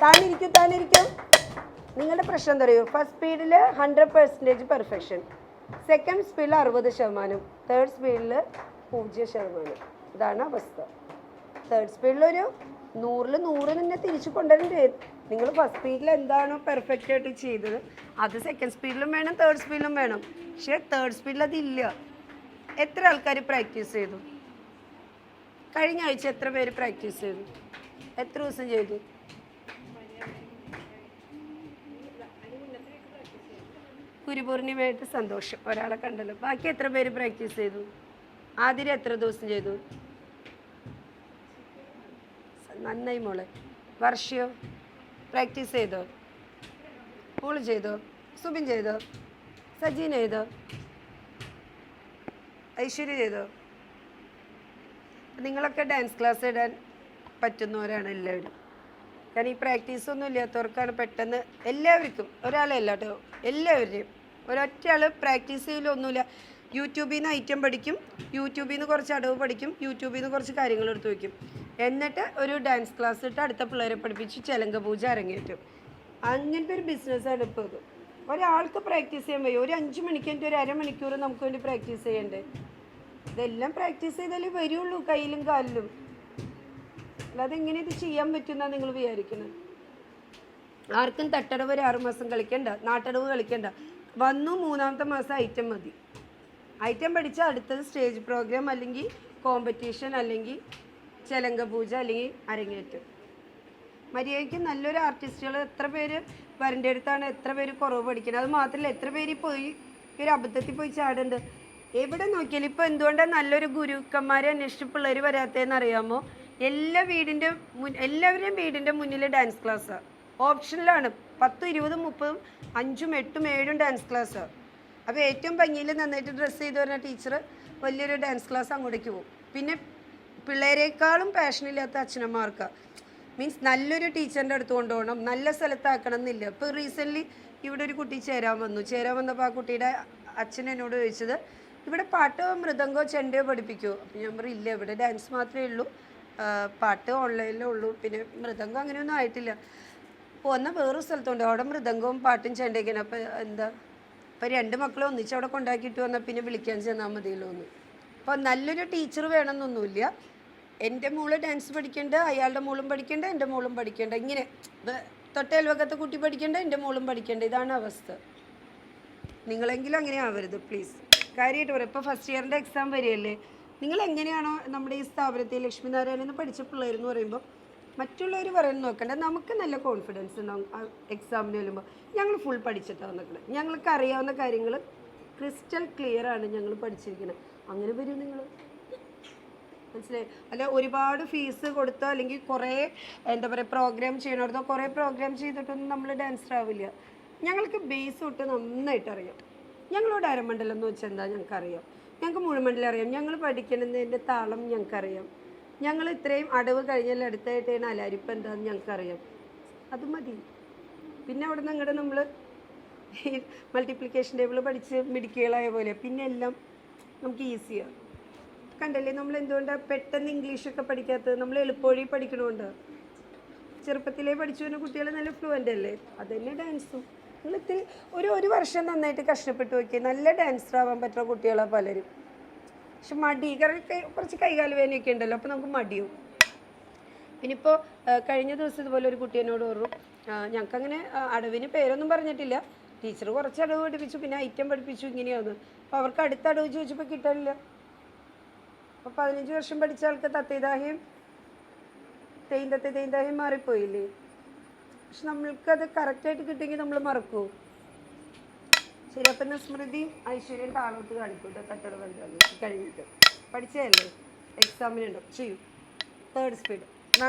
താനിരിക്കും താനിരിക്കും. നിങ്ങളുടെ പ്രശ്നം എന്താ പറയുക ഫസ്റ്റ് സ്പീഡിൽ ഹൺഡ്രഡ് പെർസെന്റേജ് പെർഫെക്ഷൻ സെക്കൻഡ് സ്പീഡിൽ അറുപത് ശതമാനം. തേർഡ് സ്പീഡിൽ പൂജ്യം ശതമാനം. ഇതാണ് അവസ്ഥ. തേർഡ് സ്പീഡിലൊരു നൂറിൽ നൂറ് തന്നെ തിരിച്ചു കൊണ്ടുവരണ്ടേ? നിങ്ങൾ ഫസ്റ്റ് സ്പീഡിൽ എന്താണോ പെർഫെക്റ്റ് ആയിട്ട് ചെയ്തത് അത് സെക്കൻഡ് സ്പീഡിലും വേണം തേർഡ് സ്പീഡിലും വേണം. പക്ഷേ തേർഡ് സ്പീഡിൽ അതില്ല. എത്ര ആൾക്കാർ പ്രാക്ടീസ് ചെയ്തു? കഴിഞ്ഞ ആഴ്ച എത്ര പേര് പ്രാക്ടീസ് ചെയ്തു? എത്ര ദിവസം ചെയ്തു? ഗുരുപൂർണിമയായിട്ട് സന്തോഷം. ഒരാളെ കണ്ടല്ലോ. ബാക്കി എത്ര പേര് പ്രാക്ടീസ് ചെയ്തു? ആതിര എത്ര ദിവസം ചെയ്തു? നന്നായി മോൾ. വർഷയോ? പ്രാക്ടീസ് ചെയ്തോ? മോൾ ചെയ്തോ? സുബിൻ ചെയ്തോ? സജീന ചെയ്തോ? ഐശ്വര്യ ചെയ്തോ? നിങ്ങളൊക്കെ ഡാൻസ് ക്ലാസ് ഇടാൻ പറ്റുന്നവരാണ് എല്ലാവരും. കാരണം ഈ പ്രാക്ടീസ് ഒന്നും ഇല്ലാത്തവർക്കാണ് പെട്ടെന്ന് എല്ലാവർക്കും ഒരാളെ കേട്ടോ എല്ലാവരുടെയും ഒരൊറ്റ ആൾ പ്രാക്ടീസ് ചെയ്യലൊന്നുമില്ല. യൂട്യൂബിൽ നിന്ന് ഐറ്റം പഠിക്കും യൂട്യൂബിൽ നിന്ന് കുറച്ച് അടവ് പഠിക്കും യൂട്യൂബിൽ നിന്ന് കുറച്ച് കാര്യങ്ങൾ എടുത്ത് വയ്ക്കും എന്നിട്ട് ഒരു ഡാൻസ് ക്ലാസ് ഇട്ട് അടുത്ത പിള്ളേരെ പഠിപ്പിച്ച് ചെലങ്ക പൂജ അരങ്ങേറ്റും. അങ്ങനത്തെ ഒരു ബിസിനസ്സാണ് ഇപ്പോൾ ഇത്. ഒരാൾക്ക് പ്രാക്ടീസ് ചെയ്യാൻ വയ്യ. ഒരു അഞ്ച് മണിക്കൂറിന്റെ ഒരു അരമണിക്കൂർ നമുക്ക് വേണ്ടി പ്രാക്ടീസ് ചെയ്യണ്ടേ? ഇതെല്ലാം പ്രാക്ടീസ് ചെയ്താലേ വരുള്ളൂ കയ്യിലും കാലിലും. അല്ലാതെ എങ്ങനെ ഇത് ചെയ്യാൻ പറ്റുന്ന നിങ്ങൾ വിചാരിക്കുന്നത് ആർക്കും തട്ടടവ് ഒരു ആറുമാസം കളിക്കണ്ട നാട്ടടവ് കളിക്കണ്ട. വന്നു മൂന്നാമത്തെ മാസം ഐറ്റം മതി. ഐറ്റം പഠിച്ച അടുത്തത് സ്റ്റേജ് പ്രോഗ്രാം അല്ലെങ്കിൽ കോമ്പറ്റീഷൻ അല്ലെങ്കിൽ ചെലങ്ക പൂജ അല്ലെങ്കിൽ അരങ്ങേറ്റം. മര്യാദയ്ക്ക് നല്ലൊരു ആർട്ടിസ്റ്റുകൾ എത്ര പേര് വരന്റെ അടുത്താണ് എത്ര പേര് കുറവ് പഠിക്കുന്നത് അത് മാത്രമല്ല എത്ര പേര് പോയി ഒരു അബദ്ധത്തിൽ പോയി ചാടുന്നുണ്ട് എവിടെ നോക്കിയാലും ഇപ്പോൾ എന്തുകൊണ്ടാണ് നല്ലൊരു ഗുരുക്കന്മാരെ അന്വേഷിച്ച് പിള്ളേർ വരാത്തതെന്ന് അറിയാമോ? എല്ലാ വീടിന്റെ മുൻ എല്ലാവരുടെയും വീടിന്റെ മുന്നിൽ ഡാൻസ് ക്ലാസ്സാണ് ഓപ്ഷനിലാണ്. പത്തും ഇരുപതും മുപ്പതും അഞ്ചും എട്ടും ഏഴും ഡാൻസ് ക്ലാസ് അപ്പോൾ ഏറ്റവും ഭംഗിയിൽ നന്നായിട്ട് ഡ്രസ്സ് ചെയ്ത് വരുന്ന ടീച്ചർ വലിയൊരു ഡാൻസ് ക്ലാസ് അങ്ങോട്ടേക്ക് പോകും. പിന്നെ പിള്ളേരെക്കാളും പാഷനില്ലാത്ത അച്ഛനമ്മമാർക്ക്. മീൻസ് നല്ലൊരു ടീച്ചറിന്റെ അടുത്ത് കൊണ്ടുപോകണം. നല്ല സ്ഥലത്താക്കണം എന്നില്ല. ഇപ്പോൾ റീസെന്റ്ലി ഇവിടെ ഒരു കുട്ടി ചേരാൻ വന്നു. ചേരാൻ വന്നപ്പോൾ ആ കുട്ടിയുടെ അച്ഛൻ എന്നോട് ചോദിച്ചത് ഇവിടെ പാട്ടോ മൃദംഗോ ചെണ്ടയോ പഠിപ്പിക്കുമോ അപ്പോൾ ഞാൻ പറയും ഇല്ല ഇവിടെ ഡാൻസ് മാത്രമേ ഉള്ളൂ. പാട്ട് ഓൺലൈനിലേ ഉള്ളൂ. പിന്നെ മൃദംഗം അങ്ങനെയൊന്നും ആയിട്ടില്ല. എന്നാൽ വേറൊരു സ്ഥലത്തുണ്ട്. അവിടെ മൃദംഗവും പാട്ടും ചെണ്ടയൊക്കെയാണ്. അപ്പൊ എന്താ? ഇപ്പൊ രണ്ട് മക്കളെ ഒന്നിച്ച് അവിടെ കൊണ്ടാക്കിയിട്ട് വന്നാൽ പിന്നെ വിളിക്കാൻ ചെന്നാൽ മതിയല്ലോ എന്ന് അപ്പോൾ നല്ലൊരു ടീച്ചർ വേണമെന്നൊന്നുമില്ല. എന്റെ മോൾ ഡാൻസ് പഠിക്കേണ്ട അയാളുടെ മോളും പഠിക്കേണ്ട എന്റെ മോളും പഠിക്കേണ്ട. ഇങ്ങനെ തൊട്ടയൽവക്കത്തെ കുട്ടി പഠിക്കേണ്ട എന്റെ മോളും പഠിക്കേണ്ട. ഇതാണ് അവസ്ഥ. നിങ്ങളെങ്കിലും അങ്ങനെ ആവരുത് പ്ലീസ് കാര്യമായിട്ട് പറയാം. ഇപ്പോൾ ഫസ്റ്റ് ഇയറിന്റെ എക്സാം വരികയല്ലേ നിങ്ങൾ എങ്ങനെയാണോ നമ്മുടെ ഈ സ്ഥാപനത്തിൽ ലക്ഷ്മിനാരായണൻ എന്ന് പഠിച്ച പിള്ളേരെന്ന് പറയുമ്പോൾ മറ്റുള്ളവർ പറയുന്നത് നോക്കണ്ട. നമുക്ക് നല്ല കോൺഫിഡൻസ് ഉണ്ടാവും എക്സാമിന് വരുമ്പോൾ ഞങ്ങൾ ഫുൾ പഠിച്ചിട്ടാണ് നിൽക്കുന്നത് ഞങ്ങൾക്ക് അറിയാവുന്ന കാര്യങ്ങൾ ക്രിസ്റ്റൽ ക്ലിയർ ആണ് ഞങ്ങൾ പഠിച്ചിരിക്കുന്നത് അങ്ങനെ വരും നിങ്ങൾ മനസ്സിലായി? അല്ല ഒരുപാട് ഫീസ് കൊടുത്തോ അല്ലെങ്കിൽ കുറേ എന്താ പറയുക പ്രോഗ്രാം ചെയ്യണോ കുറേ പ്രോഗ്രാം ചെയ്തിട്ടൊന്നും നമ്മൾ ഡാൻസർ ആവില്ല. ഞങ്ങൾക്ക് ബേസ് തൊട്ട് നന്നായിട്ട് അറിയാം. ഞങ്ങളോട് അരമണ്ഡലം എന്ന് വെച്ചാൽ എന്താ ഞങ്ങൾക്കറിയാം? ഞങ്ങൾക്ക് മുഴുമണ്ഡലം അറിയാം. ഞങ്ങൾ പഠിക്കുന്നതിന്റെ താളം ഞങ്ങൾക്കറിയാം. ഞങ്ങൾ ഇത്രയും അടവ് കഴിഞ്ഞാൽ അടുത്തായിട്ടാണ് അലാരിപ്പം എന്താണെന്ന് ഞങ്ങൾക്കറിയാം. അത് മതി. പിന്നെ അവിടെ നിന്ന് അങ്ങോട്ട് നമ്മൾ മൾട്ടിപ്ലിക്കേഷൻ ടേബിൾ പഠിച്ച് മിടുക്കികളായ പോലെ പിന്നെ എല്ലാം നമുക്ക് ഈസിയാണ് കണ്ടല്ലേ നമ്മൾ എന്തുകൊണ്ടാണ് പെട്ടെന്ന് ഇംഗ്ലീഷൊക്കെ പഠിക്കാത്തത്? നമ്മൾ എളുപ്പവഴി പഠിക്കണമുണ്ട് ചെറുപ്പത്തിലേ പഠിച്ചു വരുന്ന കുട്ടികൾ നല്ല ഫ്ലുവന്റ് അല്ലേ? അത് തന്നെ ഡാൻസും നിങ്ങൾ ഇത്തിരി ഒരു ഒരു വർഷം നന്നായിട്ട് കഷ്ടപ്പെട്ട് നോക്കിയാൽ നല്ല ഡാൻസർ ആവാൻ പറ്റുന്ന കുട്ടികളാണ് പലരും. പക്ഷെ മടി. കാരണം കുറച്ച് കൈകാൽ വേദനയൊക്കെ ഉണ്ടല്ലോ അപ്പോൾ നമുക്ക് മടിയും പിന്നെ ഇപ്പോൾ കഴിഞ്ഞ ദിവസം ഇതുപോലെ ഒരു കുട്ടി എന്നോട് പറഞ്ഞു ഞങ്ങൾക്കങ്ങനെ അടവിന് പേരൊന്നും പറഞ്ഞിട്ടില്ല. ടീച്ചർ കുറച്ച് അടവ് പഠിപ്പിച്ചു പിന്നെ ഐറ്റം പഠിപ്പിച്ചു ഇങ്ങനെയാണ് അപ്പോൾ അവർക്ക് അടുത്ത അടവ് ചോദിച്ചപ്പോൾ കിട്ടാനില്ല. അപ്പോൾ പതിനഞ്ച് വർഷം പഠിച്ച ആൾക്ക് തത്തൈദാഹ്യം തെയ്യന്തത്തെ തെയ്യന്താഹ്യം മാറിപ്പോയില്ലേ? പക്ഷെ നമ്മൾക്കത് കറക്റ്റായിട്ട് കിട്ടിയെങ്കിൽ നമ്മൾ മറക്കുമോ ശരി സ്മൃതി ഐശ്വര്യം താളോട്ട് കാണിക്കൂട്ടോ തട്ടട കഴിഞ്ഞിട്ട്. പഠിച്ചതല്ലേ? എക്സാമിനുണ്ടോ ചെയ്യും തേർഡ് സ്പീഡ്